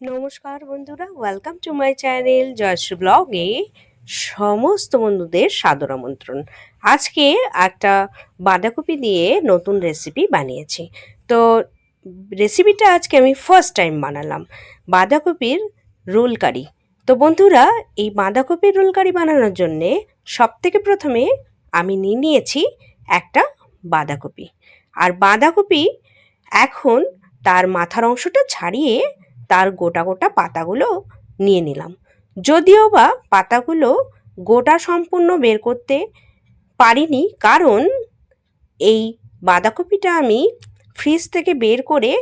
নমস্কার বন্ধুরা welcome to my channel Jayshree ব্লগে সমস্ত বন্ধুদের সাদর আমন্ত্রণ। আজকে একটা বাঁধাকপি দিয়ে নতুন রেসিপি বানিয়েছি। তো রেসিপিটা আজকে আমি ফার্স্ট টাইম বানালাম, বাঁধাকপির রোল কারি। তো বন্ধুরা, এই বাঁধাকপির রোল কারি বানানোর জন্যে সব থেকে প্রথমে আমি নিয়ে নিয়েছি একটা বাঁধাকপি। আর বাঁধাকপি এখন তার মাথার অংশটা ছাড়িয়ে তার গোটা গোটা পাতাগুলো নিয়ে নিলাম। যদিও বা পাতাগুলো গোটা সম্পূর্ণ বের করতে পারিনি, কারণ এই বাঁধাকপিটা আমি ফ্রিজ থেকে বের করে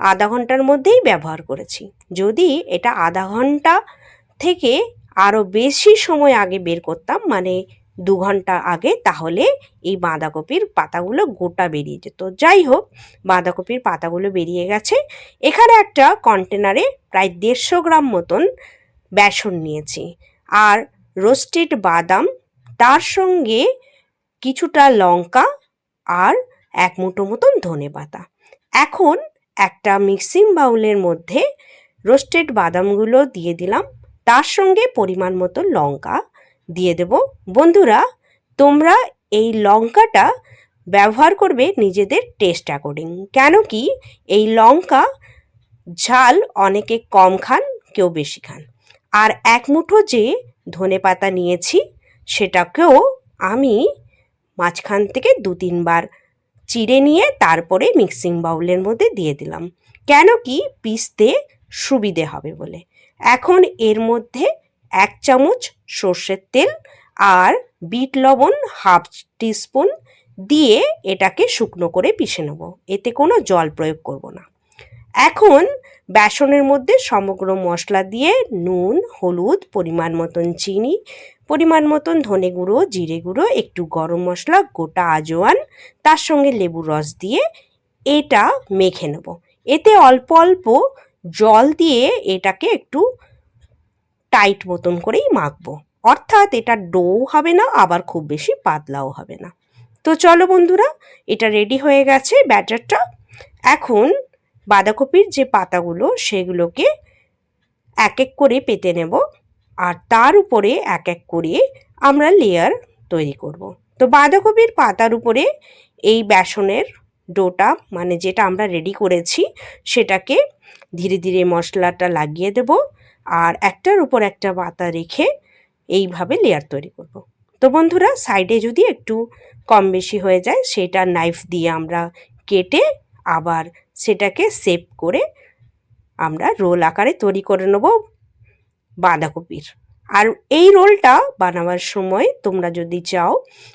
আধা ঘণ্টার মধ্যেই ব্যবহার করেছি। যদি এটা আধা ঘণ্টা থেকে আরও বেশি সময় আগে বের করতাম মানে দু ঘণ্টা আগে তাহলে এই বাঁধাকপির পাতাগুলো গোটা বেরিয়ে যেত। যাই হোক, বাঁধাকপির পাতাগুলো বেরিয়ে গেছে। এখানে একটা কন্টেনারে প্রায় দেড়শো গ্রাম মতন বেসন নিয়েছি। আর রোস্টেড বাদাম, তার সঙ্গে কিছুটা লঙ্কা আর এক মুঠো মতন ধনে পাতা। এখন একটা মিক্সিং বাউলের মধ্যে রোস্টেড বাদামগুলো দিয়ে দিলাম। তার সঙ্গে পরিমাণ মতো লঙ্কা দিয়ে দেব। বন্ধুরা, তোমরা এই লঙ্কাটা ব্যবহার করবে নিজেদের টেস্ট অ্যাকর্ডিং কেন কি এই লঙ্কা ঝাল অনেকে কম খান, কেউ বেশি খান। আর এক মুঠো যে ধনে পাতা নিয়েছি, সেটাকেও আমি মাঝখান থেকে দু তিনবার চিড়ে নিয়ে তারপরে মিক্সিং বাউলের মধ্যে দিয়ে দিলাম। কেন কি পিসতে সুবিধে হবে বলে। এখন এর মধ্যে এক চামচ সর্ষের তেল আর বিট লবণ হাফ টিস্পুন দিয়ে এটাকে শুকনো করে পিষে নেব। এতে কোনো জল প্রয়োগ করব না। এখন বেসনের মধ্যে সমগ্র মশলা দিয়ে নুন, হলুদ, পরিমাণ মতন চিনি, পরিমাণ মতন ধনে গুঁড়ো, জিরে গুঁড়ো, একটু গরম মশলা, গোটা আজোয়ান, তার সঙ্গে লেবুর রস দিয়ে এটা মেখে নেব। এতে অল্প অল্প জল দিয়ে এটাকে একটু টাইট মতন করেই মাখবো। অর্থাৎ এটা ডো হবে না, আবার খুব বেশি পাতলাও হবে না। তো চলো বন্ধুরা, এটা রেডি হয়ে গেছে ব্যাটারটা। এখন বাঁধাকপির যে পাতাগুলো, সেগুলোকে এক এক করে পেতে নেব। আর তার উপরে এক এক করে আমরা লেয়ার তৈরি করব। তো বাঁধাকপির পাতার উপরে এই বেসনের ডোটা মানে যেটা আমরা রেডি করেছি, সেটাকে ধীরে ধীরে মশলাটা লাগিয়ে দেব আর একটার উপর একটা পাতা রেখে এইভাবে লেয়ার তৈরি করব। তো বন্ধুরা সাইডে যদি একটু কম বেশি হয়ে যায়, সেটা নাইফ দিয়ে আমরা কেটে আবার সেটাকে সেপ করে আমরা রোল আকারে তৈরি করে নেব বাঁধাকপির। আর এই রোলটা বানাবার সময় তোমরা যদি চাও,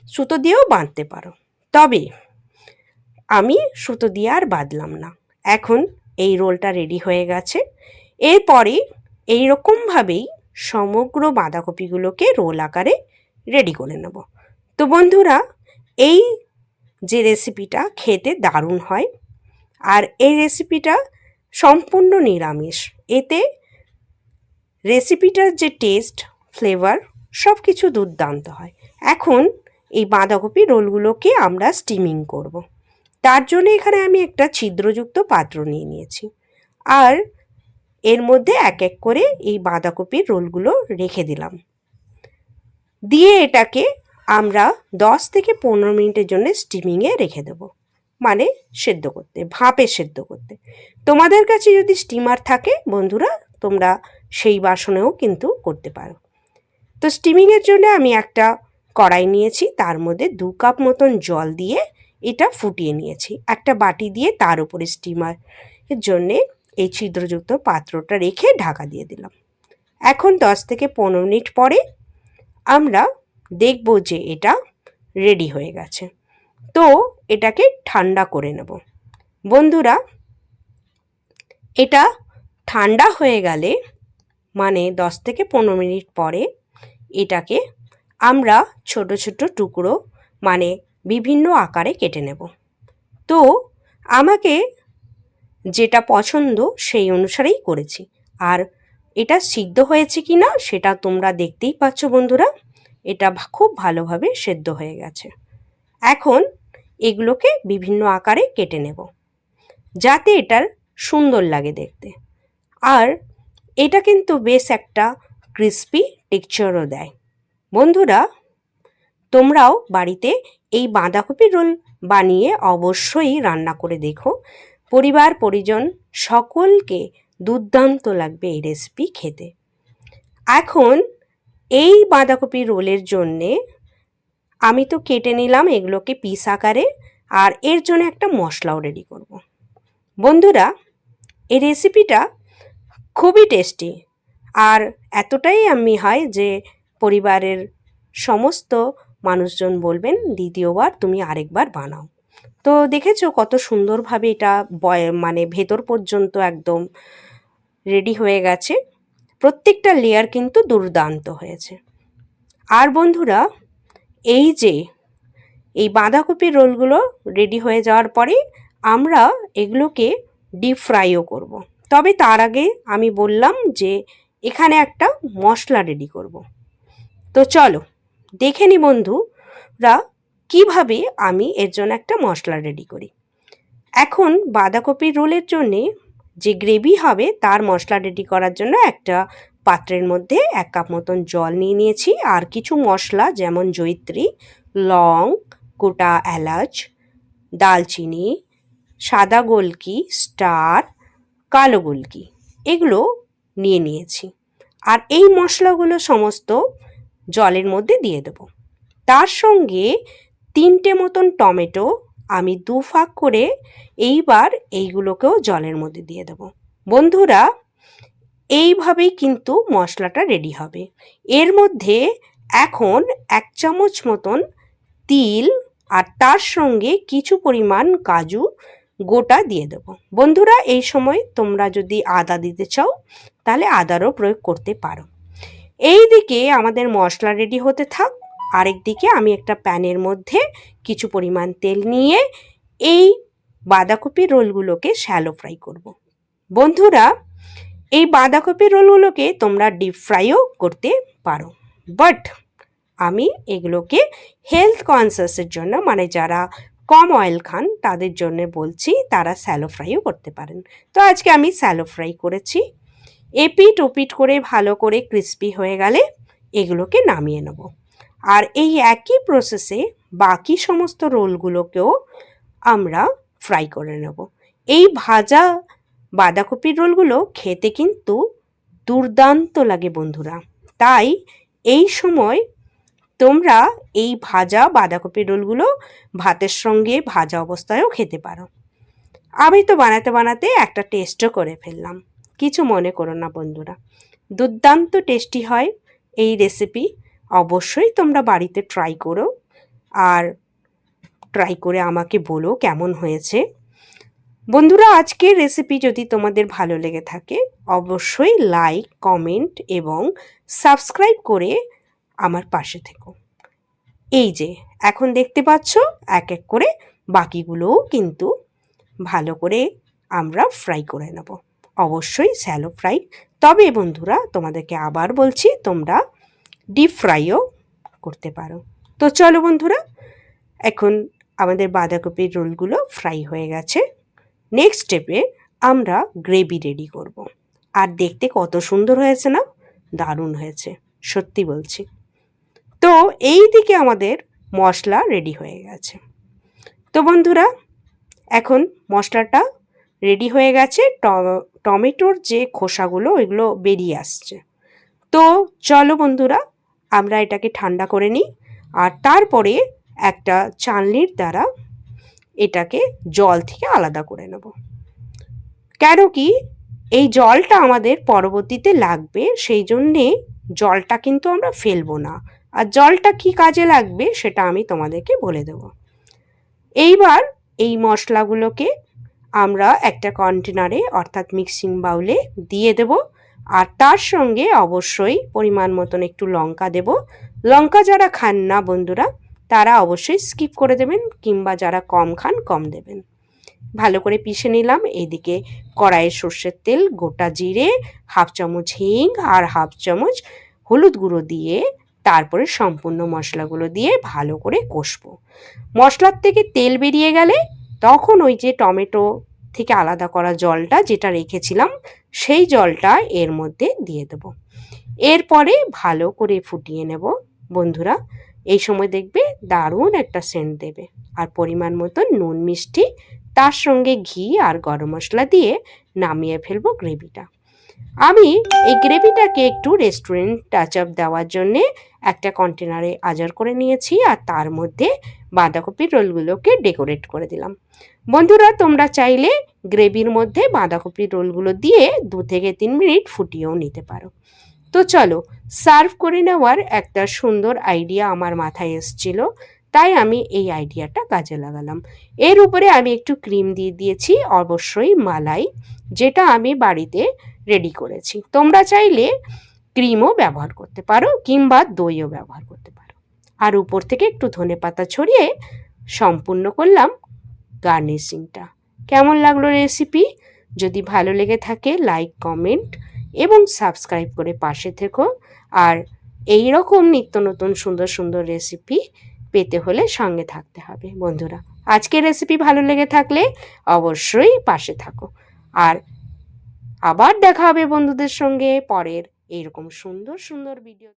সুতো দিয়েও বাঁধতে পারো। তবে আমি সুতো দিয়ে আর বাঁধলাম না। এখন এই রোলটা রেডি হয়ে গেছে। এরপরে এইরকমভাবেই সমগ্র বাঁধাকপিগুলোকে রোল আকারে রেডি করে নেব। তো বন্ধুরা, এই যে রেসিপিটা খেতে দারুণ হয় আর এই রেসিপিটা সম্পূর্ণ নিরামিষ। এতে রেসিপিটার যে টেস্ট ফ্লেভার সব কিছু দুর্দান্ত হয়। এখন এই বাঁধাকপি রোলগুলোকে আমরা স্টিমিং করব। তার জন্য এখানে আমি একটা ছিদ্রযুক্ত পাত্র নিয়ে নিয়েছি। আর এর মধ্যে এক এক করে এই বাঁধাকপির রোলগুলো রেখে দিলাম। দিয়ে এটাকে আমরা দশ থেকে পনেরো মিনিটের জন্য স্টিমিংয়ে রেখে দেবো। মানে সেদ্ধ করতে, ভাপে সেদ্ধ করতে। তোমাদের কাছে যদি স্টিমার থাকে বন্ধুরা, তোমরা সেই বাসনেও কিন্তু করতে পারো। তো স্টিমিংয়ের জন্য আমি একটা কড়াই নিয়েছি, তার মধ্যে দু কাপ মতন জল দিয়ে এটা ফুটিয়ে নিয়েছি। একটা বাটি দিয়ে তার উপরে স্টিমারের জন্যে এই ছিদ্রযুক্ত পাত্রটা রেখে ঢাকা দিয়ে দিলাম। এখন দশ থেকে পনেরো মিনিট পরে আমরা দেখব যে এটা রেডি হয়ে গেছে। তো এটাকে ঠান্ডা করে নেব। বন্ধুরা, এটা ঠান্ডা হয়ে গেলে মানে দশ থেকে পনেরো মিনিট পরে এটাকে আমরা ছোট ছোট টুকরো মানে বিভিন্ন আকারে কেটে নেব। তো, আমাকে যেটা পছন্দ সেই অনুসারেই করেছি। আর এটা সিদ্ধ হয়েছে কি না, সেটা তোমরা দেখতেই পাচ্ছ বন্ধুরা। এটা খুব ভালোভাবে সেদ্ধ হয়ে গেছে। এখন এগুলোকে বিভিন্ন আকারে কেটে নেব, যাতে এটার সুন্দর লাগে দেখতে। আর এটা কিন্তু বেশ একটা ক্রিস্পি টেক্সচারও দেয়। বন্ধুরা তোমরাও বাড়িতে এই বাঁধাকপির রোল বানিয়ে অবশ্যই রান্না করে দেখো পরিবার, পরিজন, সকলকে দুর্দান্ত লাগবে এই রেসিপি খেতে এখন এই বাঁধাকপি রোলের জন্যে আমি তো কেটে নিলাম এগুলোকে পিস আকারে আর এর জন্য একটা মশলাও রেডি করব। বন্ধুরা, এই রেসিপিটা খুবই টেস্টি আর এতটাই আমি হয় যে পরিবারের সমস্ত মানুষজন বলবেন, দ্বিতীয়বার তুমি আরেকবার বানাও তো দেখেছ কত সুন্দরভাবে এটা বয় মানে ভেতর পর্যন্ত একদম রেডি হয়ে গেছে প্রত্যেকটা লেয়ার কিন্তু দুর্দান্ত হয়েছে আর বন্ধুরা, এই যে, এই বাঁধাকপির রোলগুলো রেডি হয়ে যাওয়ার পরে আমরা এগুলোকে ডিপ ফ্রাইও করব। তবে তার আগে আমি বললাম যে, এখানে একটা মশলা রেডি করব। তো চলো দেখে নি বন্ধুরা কীভাবে আমি এর জন্য একটা মশলা রেডি করি? এখন বাঁধাকপির রোলের জন্যে যে গ্রেভি হবে তার মশলা রেডি করার জন্য একটা পাত্রের মধ্যে এক কাপ মতন জল নিয়ে নিয়েছি, আর কিছু মশলা যেমন জৈত্রী লং, গোটা এলাচ, দালচিনি, সাদা গোলকি, স্টার, কালো গোলকি, এগুলো নিয়ে নিয়েছি। আর এই মশলাগুলো সমস্ত জলের মধ্যে দিয়ে দেবো। তার সঙ্গে তিনটে মতন টমেটো আমি দু ফাঁক করে এইবার এইগুলোকেও জলের মধ্যে দিয়ে দেবো। বন্ধুরা, এইভাবেই কিন্তু মশলাটা রেডি হবে। এর মধ্যে এখন এক চামচ মতন তিল আর তার সঙ্গে কিছু পরিমাণ কাজু গোটা দিয়ে দেবো। বন্ধুরা, এই সময় তোমরা যদি আদা দিতে চাও, তাহলে আদারও প্রয়োগ করতে পারো। এই দিকে আমাদের মশলা রেডি হতে থাক। আরেক দিকে আমি একটা প্যানের মধ্যে কিছু পরিমাণ তেল নিয়ে এই বাঁধাকপি রোলগুলোকে শ্যালো ফ্রাই করব। বন্ধুরা, এই বাঁধাকপি রোলগুলোকে তোমরা ডিপ ফ্রাইও করতে পারো। বাট আমি এগুলোকে হেলথ কনসিয়াসের জন্য মানে যারা কম অয়েল খান, তাদের জন্য বলছি, তারা স্যালো ফ্রাইও করতে পারেন। তো আজকে আমি স্যালো ফ্রাই করেছি। এপিট ওপিট করে ভালো করে ক্রিস্পি হয়ে গেলে এগুলোকে নামিয়ে নেব। আর এই একই প্রসেসে বাকি সমস্ত রোলগুলোকেও আমরা ফ্রাই করে নেব। এই ভাজা বাঁধাকপির রোলগুলো খেতে কিন্তু দুর্দান্ত লাগে বন্ধুরা। তাই এই সময় তোমরা এই ভাজা বাঁধাকপির রোলগুলো ভাতের সঙ্গে ভাজা অবস্থায়ও খেতে পারো। আমি তো বানাতে বানাতে একটা টেস্টও করে ফেললাম। কিছু মনে করো না বন্ধুরা। দুর্দান্ত টেস্টি হয় এই রেসিপি অবশ্যই তোমরা বাড়িতে ট্রাই করো আর ট্রাই করে আমাকে বলো কেমন হয়েছে। বন্ধুরা, আজকের রেসিপি যদি তোমাদের ভালো লেগে থাকে, অবশ্যই লাইক কমেন্ট এবং সাবস্ক্রাইব করে আমার পাশে থেকো। এই যে, এখন দেখতে পাচ্ছ এক এক করে বাকিগুলোও কিন্তু ভালো করে আমরা ফ্রাই করে নেব। অবশ্যই স্যালো ফ্রাই। তবে বন্ধুরা, তোমাদেরকে আবার বলছি, তোমরা ডিপ ফ্রাইও করতে পারো। তো চলো বন্ধুরা, এখন আমাদের বাঁধাকপির রোলগুলো ফ্রাই হয়ে গেছে। নেক্সট স্টেপে আমরা গ্রেভি রেডি করব। আর দেখতে কত সুন্দর হয়েছে না? দারুণ হয়েছে, সত্যি বলছি। তো এই দিকে আমাদের মশলা রেডি হয়ে গেছে। তো বন্ধুরা, এখন মশলাটা রেডি হয়ে গেছে টমেটোর যে খোসাগুলো, ওইগুলো বেরিয়ে আসছে। তো চলো বন্ধুরা, আমরা এটাকে ঠান্ডা করে নিই আর তারপরে একটা চালনির দ্বারা এটাকে জল থেকে আলাদা করে নেব। কেন কি এই জলটা আমাদের পরবর্তীতে লাগবে, সেই জন্যে জলটা কিন্তু আমরা ফেলব না। আর জলটা কি কাজে লাগবে, সেটা আমি তোমাদেরকে বলে দেব। এইবার এই মশলাগুলোকে আমরা একটা কন্টেনারে অর্থাৎ মিক্সিং বাউলে দিয়ে দেব। আর তার সঙ্গে অবশ্যই পরিমাণ মতন একটু লঙ্কা দেব। লঙ্কা যারা খান না বন্ধুরা, তারা অবশ্যই স্কিপ করে দেবেন কিংবা যারা কম খান, কম দেবেন। ভালো করে পিষে নিলাম। এদিকে কড়াইয়ে সর্ষের তেল, গোটা জিরে, হাফ চামচ হিং আর হাফ চামচ হলুদ গুঁড়ো দিয়ে তারপরে সম্পূর্ণ মশলাগুলো দিয়ে ভালো করে কষবো। মশলার থেকে তেল বেরিয়ে গেলে তখন ওই যে টমেটো থেকে আলাদা করা জলটা যেটা রেখেছিলাম, সেই জলটা এর মধ্যে দিয়ে দেব। এরপরে ভালো করে ফুটিয়ে নেব, বন্ধুরা। এই সময় দেখবে দারুণ একটা সেন্ট দেবে। আর পরিমাণ মতো নুন, মিষ্টি, তার সঙ্গে ঘি আর গরম মশলা দিয়ে নামিয়ে ফেলব গ্রেভিটা। আমি এই গ্রেভিটাকে একটু রেস্টুরেন্ট টাচ আপ দেওয়ার জন্যে একটা কন্টেনারে আজার করে নিয়েছি, আর তার মধ্যে বাঁধাকপির রোলগুলোকে ডেকোরেট করে দিলাম। বন্ধুরা, তোমরা চাইলে গ্রেভির মধ্যে বাঁধাকপির রোলগুলো দিয়ে দু থেকে তিন মিনিট ফুটিয়েও নিতে পারো। তো চলো, সার্ভ করে নেওয়ার একটা সুন্দর আইডিয়া আমার মাথায় এসছিল, তাই আমি এই আইডিয়াটা কাজে লাগালাম। এর উপরে আমি একটু ক্রিম দিয়ে দিয়েছি, অবশ্যই মালাই, যেটা আমি বাড়িতে রেডি করেছি। তোমরা চাইলে ক্রিমও ব্যবহার করতে পারো, কিংবা দইও ব্যবহার করতে পারো আর উপর থেকে একটু ধনে পাতা ছড়িয়ে সম্পূর্ণ করলাম গার্নিশিংটা। কেমন লাগল রেসিপি যদি ভালো লেগে থাকে লাইক কমেন্ট এবং সাবস্ক্রাইব করে পাশে থেকো। আর এই রকম নিত্য নতুন সুন্দর সুন্দর রেসিপি পেতে হলে সঙ্গে থাকতে হবে। বন্ধুরা, আজকের রেসিপি ভালো লেগে থাকলে অবশ্যই পাশে থাকো। আর আবার দেখা হবে বন্ধুদের সঙ্গে পরের এইরকম সুন্দর সুন্দর ভিডিও